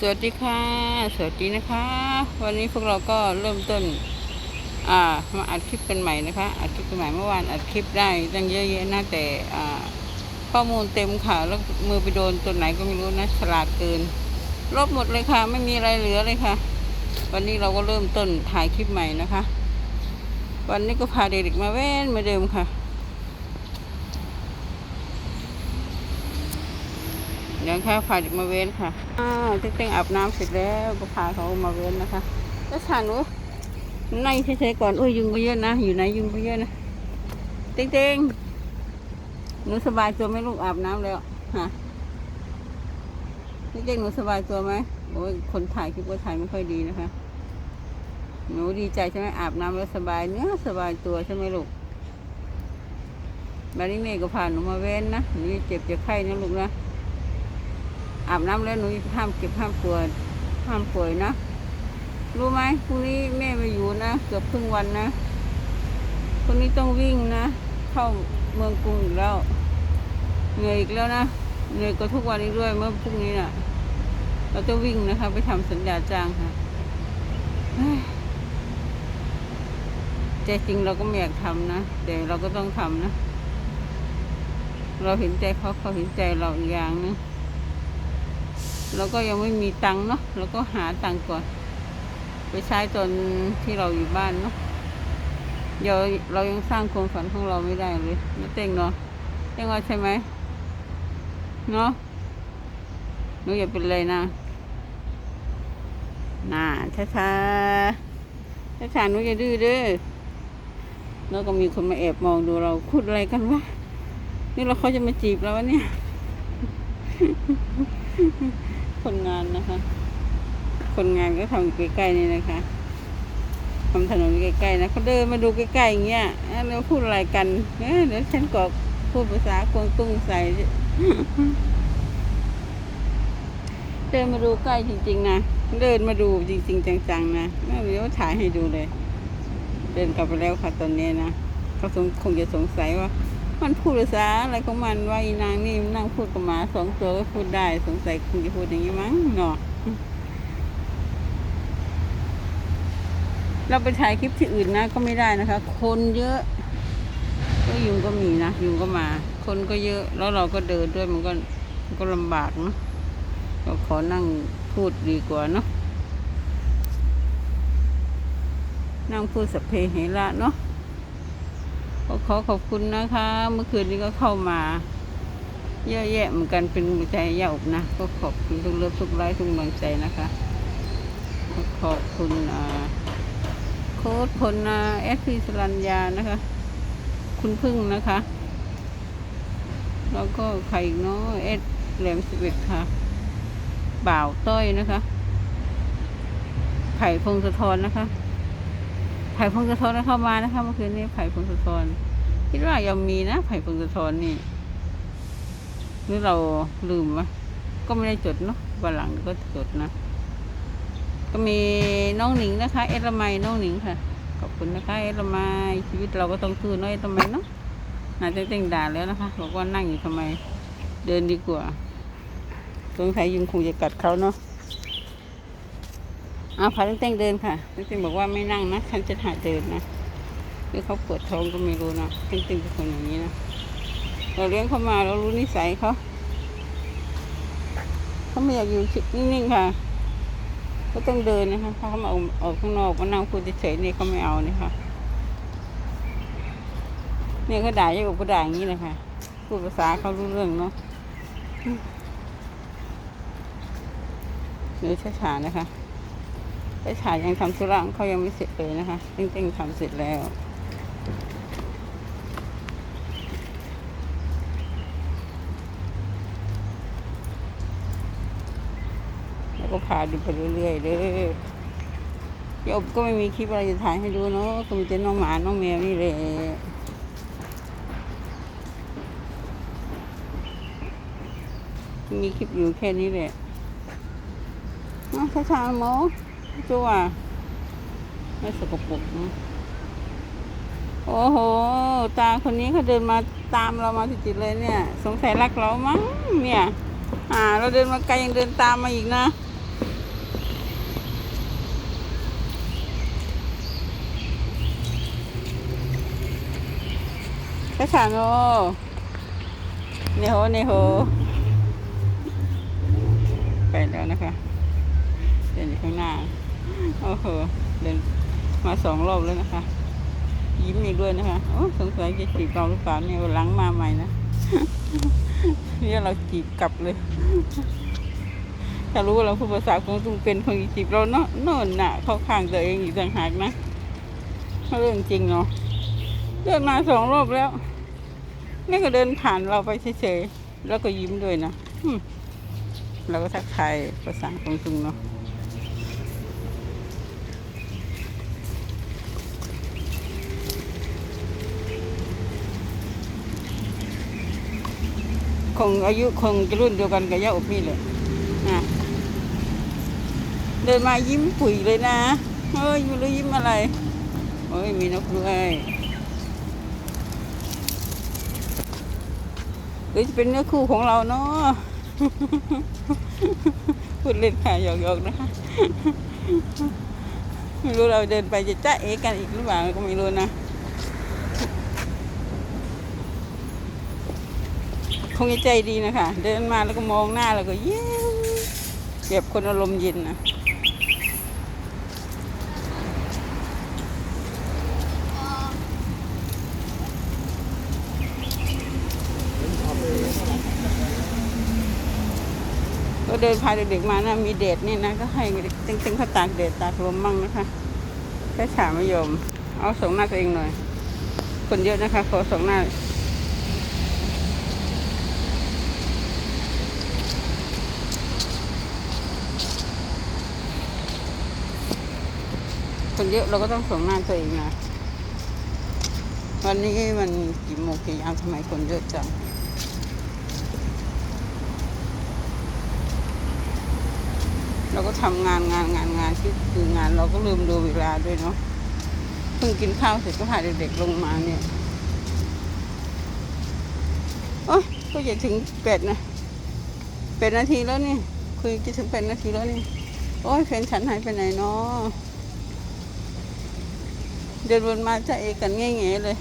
สวัสดีค่ะ สวัสดีนะคะ วันนี้พวกเราก็เริ่มต้น อ่า มาอัดคลิปกันใหม่นะคะ อัดคลิปกันใหม่เมื่อวานอัดคลิปได้ตั้งเยอะแยะนะแต่ อ่า ข้อมูลเต็มค่ะ แล้วมือไปโดนตัวไหนก็ไม่รู้นะฉลาดเกิน ลบหมดเลยค่ะ ไม่มีอะไรเหลือเลยค่ะ วันนี้เราก็เริ่มต้นถ่ายคลิปใหม่นะคะ วันนี้ก็พาเด็กๆมาเว้นมาเดิมค่ะ เดี๋ยวค่ะพาเด็กมาเว้นค่ะอ้าวเต้งอาบน้ำเสร็จแล้วก็พาเขามาเว้นนะคะแล้วฉันหนูนั่งเฉยๆก่อนโอ้ยยุงก็เยอะนะ อยู่ไหนยุงก็เยอะนะเต้งหนูสบายตัวไหมลูกอาบน้ำแล้วฮะเต้งหนูสบายตัวไหมโอ้ยคนถ่ายคลิปก็ถ่ายไม่ค่อยดีนะคะหนูดีใจใช่ไหมอาบน้ำแล้วสบายเนื้อสบายตัวใช่ไหมลูกบาริเมย์ก็พานหนูมาเว้นนะหนูเจ็บจะไข้นะลูกนะ อาบน้ำแล้วหนูห้ามเก็บห้ามป่วยห้ามป่วยนะ รู้ไหมพรุ่งนี้แม่ไม่อยู่นะ เกือบครึ่งวันนะพรุ่งนี้ต้องวิ่งนะ เข้าเมืองกรุงอีกแล้ว เหนื่อยอีกแล้วนะ เหนื่อยกว่าทุกวันนี้ด้วยเมื่อพรุ่งนี้น่ะ เราจะวิ่งนะคะ ไปทำสัญญาจ้างค่ะใจจริงเราก็ไม่อยากทำนะแต่เราก็ต้องทำนะ เราเห็นใจเขาเขาเห็นใจเราอีกอย่างนึง เราก็ยังไม่มีตังค์เนาะเราก็หาตังค์ก่อน ไปใช้ตอนที่เราอยู่บ้านเนาะเดี๋ยวเรายังสร้างความฝันของเราไม่ได้เลยไม่เต็งเนาะเต็งว่าใช่ไหมเนาะหนูอย่าเป็นเลยนะน่าช้าช้าช้าช้าหนูอย่าดื้อเด้อแล้วก็มีคนมาแอบมองดูเราพูดอะไรกันวะนี่เราเขาจะมาจีบเราวะเนี่ย คนงานนะคะ คนงานก็ทำอยู่ใกล้ๆนี่นะคะทำถนนใกล้ๆนะเขาเดินมาดูใกล้ๆอย่างเงี้ยเอ้าแล้วพูดอะไรกันเดี๋ยวฉันก็พูดภาษากวงตุ้งใส่เดินมาดูใกล้จริง ๆ นะ เดินมาดูจริง ๆ จังๆนะเดี๋ยวถ่ายให้ดูเลย เดินกลับไปแล้วค่ะตอนนี้นะเขาสงคงจะสงสัยว่า มันพูดภาษาอะไรของมันว่าอีนางนี่มันนั่งพูดกับหมาสองตัวก็พูดได้สงสัยคงจะพูดอย่างนี้มั้งเนาะเราไปถ่ายคลิปที่อื่นนะก็ไม่ได้นะคะ คนเยอะก็ยุงก็มีนะยุงก็มา คนก็เยอะ แล้วเราก็เดินด้วยมันก็มันก็ลำบากเนาะก็ขอนั่งพูดดีกว่าเนาะนั่งพูดสัพเพเหระเนาะ ขอขอบคุณนะคะ เมื่อคืนนี้ก็เข้ามา เยอะแยะเหมือนกันเป็นใจยาอบนะ ก็ขอบคุณทุกเลือทุกไลค์ทุกกำลังใจนะคะ ขอบคุณโค้ดพลนะเอสพีสรัญญานะคะ คุณพึ่งนะคะ แล้วก็ใครเนาะเอสแหลมสิบเอ็ดค่ะ บ่าวต้อยนะคะไผ่พงศธรนะคะ ไผ่พงศธรเข้ามานะคะเมื่อคืนนี้ไผ่พงศธร คิดว่ายังมีนะไผ่พงศธรนี่หรือเราลืมวะก็ไม่ได้จดเนาะวันหลังก็จดนะ ก็มีน้องหนิงนะคะ เอลไมยน้องหนิงค่ะ ขอบคุณนะคะ เอลไมยชีวิตเราก็ต้องสู้น้อยทำไมเนาะน่าจะเต้งด่าแล้วนะคะบอกว่านั่งอยู่ทำไม เดินดีกว่าสงสัยยุงคงจะกัดเขาเนาะเอาพาเต้งเดินค่ะเต้งบอกว่าไม่นั่งนะฉันจะหาเดินนะ หรือเขาปวดท้องก็ไม่รู้นะเต้งๆเป็นคนอย่างนี้นะเราเลี้ยงเขามาเรารู้นิสัยเขาเขาไม่อยากอยู่นิ่งๆค่ะเขาต้องเดินนะคะถ้าเขามาออกออกข้างนอกมานั่งพูดเฉยๆนี่เขาไม่เอานี่ค่ะเนี่ยเขาด่าเยอะกว่าเขาด่าอย่างนี้เลยค่ะพูดภาษาเขารู้เรื่องเนาะเดี๋ยวช้าๆนะคะไปถ่ายยังทำธุระเขายังไม่เสร็จเลยนะคะเต้งๆทำเสร็จแล้ว แล้วก็ พาดูไปเรื่อยๆเด้อโยบก็ไม่มีคลิปอะไรจะถ่ายให้ดูเนาะก็มีแต่น้องหมา น้องแมวนี่แหละมีคลิปอยู่แค่นี้แหละอ้าช้าๆหมอจัวไม่สกปรกนะโอ้โห ตาคนนี้เขาเดินมาตามเรามาติดๆเลยเนี่ย สงสัยรักเรามั้งเนี่ย อ่า เราเดินมาไกลยังเดินตามมาอีกนะ กระถางโอเนโฮเนโฮไปแล้วนะคะเดินอยู่ข้างหน้าโอ้โหเดินมาสองรอบแล้วนะคะ ยิ้มอีกด้วยนะคะโอ้สงสัยจะจีบเราหรือเปล่าเนี่ยหลังมาใหม่นะเนี่ยเราจีบกลับเลย ถ้ารู้ว่าเราพูดภาษาคงตุงเป็นคนจีบเราเนาะโน่นน่ะ เข้าข้างตัวเองอีกต่างหากนะเรื่องจริงเนาะ เดินมาสองรอบแล้ว นี่ก็เดินผ่านเราไปเฉยๆ แล้วก็ยิ้มด้วยนะเราก็ทักทายภาษาคงตุงเนาะคงอายุคงจะรุ่นเดียวกันกับย่าอบนี่แหละนะเดินมายิ้มปุ๋ยเลยนะ เฮ้ยไม่รู้ยิ้มอะไร โอ้ยมีนกด้วย รือจะเป็นเนื้อคู่ของเราเนาะพูดเล่นค่ะหยอกๆนะคะไม่รู้เราเดินไปจะจ้าเอกันอีกหรือเปล่าก็ไม่รู้นะคงจะใจดีนะคะ เดินมาแล้วก็มองหน้าแล้วก็เย้แบบคนอารมณ์เย็นนะ ก็เดินพาเด็กๆมานะมีเดทนี่นะ ก็ให้เต็งๆเขาตากเดดตากลมมั่งนะคะแค่ฉาไม่ยอมเอาสองหน้าตัวเองหน่อย คนเยอะนะคะขอสองหน้าคนเยอะเราก็ต้องส่งหน้าตัวเองนะ วันนี้มันกี่โมงกี่ยามทำไมคนเยอะจัง เราก็ทำงานงานงานงานที่คืองานเราก็ลืมดูเวลาด้วยเนาะเพิ่งกินข้าวเสร็จก็พาเด็กๆลงมาเนี่ยโอ้ยก็จะถึงเป็ดนะเป็ดนาทีแล้วนี่ คุยจะถึงเป็ดนาทีแล้วนี่ โอ้ยแฟนฉันหายไปไหนเนาะเดินวนมาจะเอกันง่ายๆเลย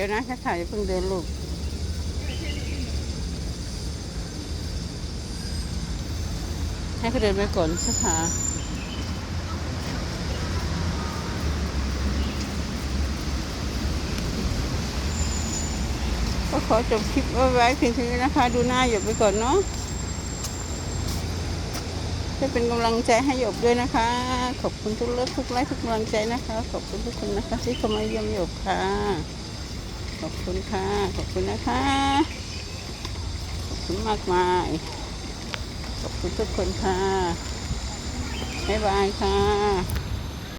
ดี๋ยวนะถ้าถ่ายอย่าเพิ่งเดินลูกให้เขาเดินไปก่อนสักหาก็ขอจบคลิปไว้เพียงเท่านี้นะคะ ดูหน้าหยบไปก่อนเนาะจะเป็นกำลังใจให้หยบด้วยนะคะ ขอบคุณทุกเลิฟทุกไลค์ทุกกำลังใจนะคะ ขอบคุณทุกคนนะคะที่เข้ามาเยี่ยมหยบค่ะ ขอบคุณค่ะ ขอบคุณนะคะ ขอบคุณมากมาย ขอบคุณทุกคนค่ะบ๊ายบายค่ะ